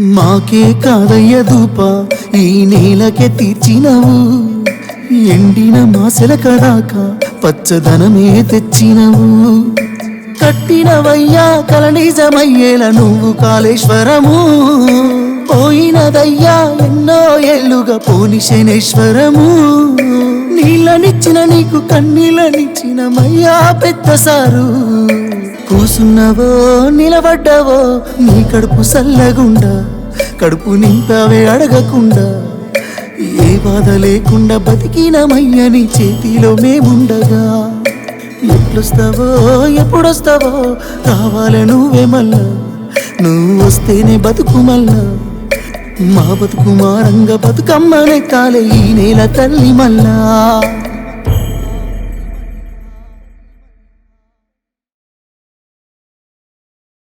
మాకే కాదయ్య దూప ఈ నేలకే తీర్చినవు. ఎండిన మాసెల కదాకా పచ్చదనమే తెచ్చినవు. కట్టినవయ్యా కలనిజమయ్యేల నువ్వు కాళేశ్వరము. పోయినదయ్యా ఎన్నో ఏళ్ళుగా పోని శనేశ్వరము. నీళ్ళనిచ్చిన నీకు కన్నీళ్ళనిచ్చిన మయ్యా పెద్ద సారు. కూసున్నవో నిలబడ్డవో నీ కడుపు సల్లగుండా. కడుపు నింపావే అడగకుండా ఏ బాధ లేకుండా బతికినమయ్యని చేతిలో మేముండగా. ఎట్లొస్తావో ఎప్పుడొస్తావో కావాల నువ్వే మళ్ళా. నువ్వు వస్తేనే బతుకు మళ్ళా. మా బతుకు మారంగా బతుకమ్మనే కాలే ఈ నేల తల్లి మళ్ళా.